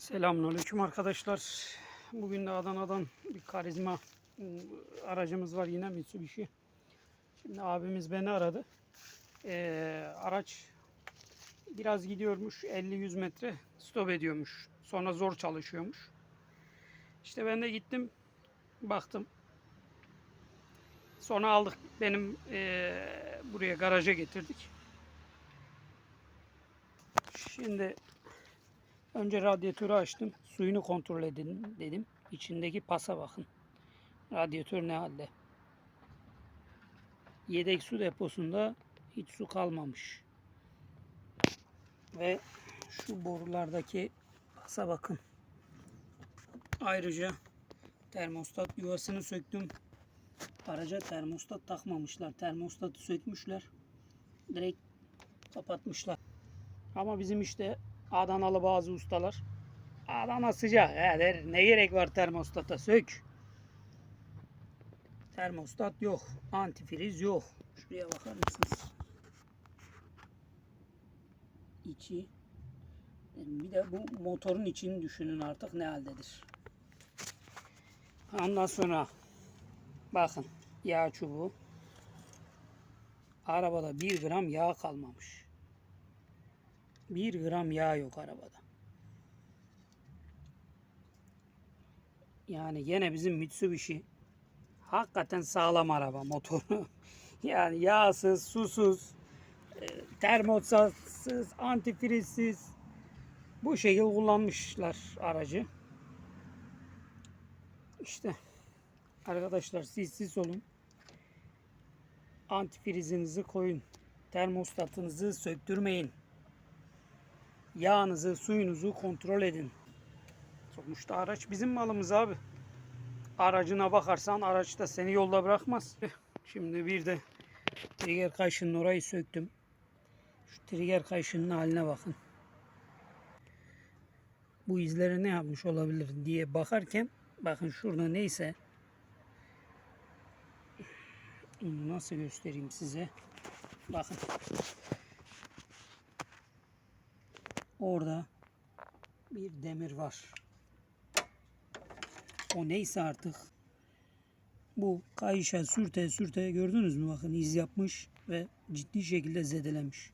Selamünaleyküm arkadaşlar. Bugün de Adana'dan bir karizma ıı, aracımız var yine Mitsubishi. Şimdi abimiz beni aradı. Ee, araç biraz gidiyormuş 50-100 metre stop ediyormuş. Sonra zor çalışıyormuş. İşte ben de gittim baktım. Sonra aldık benim ee, buraya garaja getirdik. Şimdi Önce radyatörü açtım. Suyunu kontrol edin dedim. İçindeki pasa bakın. Radyatör ne halde? Yedek su deposunda hiç su kalmamış. Ve şu borulardaki pasa bakın. Ayrıca termostat yuvasını söktüm. Araca termostat takmamışlar. Termostatı sökmüşler. Direkt kapatmışlar. Ama bizim işte Adanalı bazı ustalar. Adana sıcak ya der. Ne gerek var termostata sök. Termostat yok. Antifriz yok. Şuraya bakar mısınız? İçi. Bir de bu motorun içini düşünün artık ne haldedir. Ondan sonra bakın yağ çubuğu. Arabada bir gram yağ kalmamış. Bir gram yağ yok arabada. Yani gene bizim Mitsubishi hakikaten sağlam araba motoru. yani yağsız, susuz, e, termostatsız, antifrizsiz bu şekilde kullanmışlar aracı. İşte arkadaşlar siz siz olun. Antifrizinizi koyun. Termostatınızı söktürmeyin. Yağınızı, suyunuzu kontrol edin. Sonuçta araç bizim malımız abi. Aracına bakarsan araç da seni yolda bırakmaz. Şimdi bir de trigger kayışının orayı söktüm. Şu trigger kayışının haline bakın. Bu izleri ne yapmış olabilir diye bakarken bakın şurada neyse onu nasıl göstereyim size. Bakın. Orada bir demir var. O neyse artık. Bu kayışa sürte sürte gördünüz mü? Bakın iz yapmış ve ciddi şekilde zedelemiş.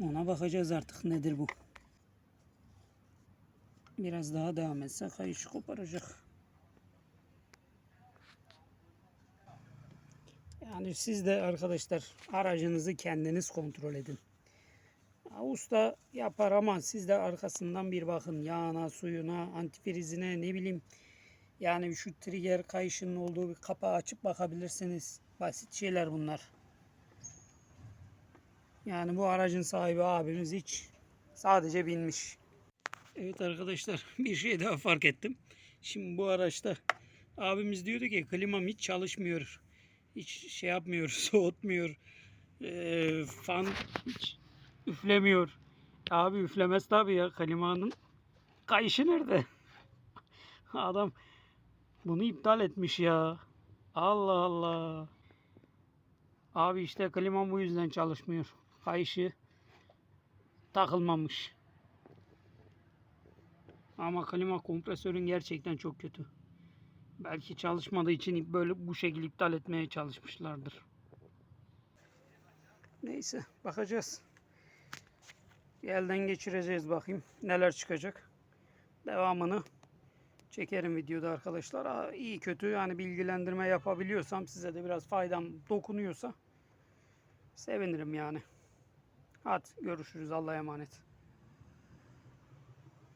Ona bakacağız artık nedir bu. Biraz daha devam etse kayışı koparacak. Yani siz de arkadaşlar aracınızı kendiniz kontrol edin. Usta yapar ama siz de arkasından bir bakın yağına, suyuna, antifrizine ne bileyim. Yani şu trigger kayışının olduğu bir kapağı açıp bakabilirsiniz. Basit şeyler bunlar. Yani bu aracın sahibi abimiz hiç sadece binmiş. Evet arkadaşlar bir şey daha fark ettim. Şimdi bu araçta abimiz diyordu ki klimam hiç çalışmıyor. Hiç şey yapmıyor, soğutmuyor. Ee, fan hiç üflemiyor. Abi üflemez tabii ya klimanın kayışı nerede? Adam bunu iptal etmiş ya. Allah Allah. Abi işte klima bu yüzden çalışmıyor. Kayışı takılmamış. Ama klima kompresörün gerçekten çok kötü. Belki çalışmadığı için böyle bu şekilde iptal etmeye çalışmışlardır. Neyse bakacağız. Bir elden geçireceğiz bakayım neler çıkacak. Devamını çekerim videoda arkadaşlar. İyi kötü yani bilgilendirme yapabiliyorsam size de biraz faydam dokunuyorsa sevinirim yani. Hadi görüşürüz Allah'a emanet.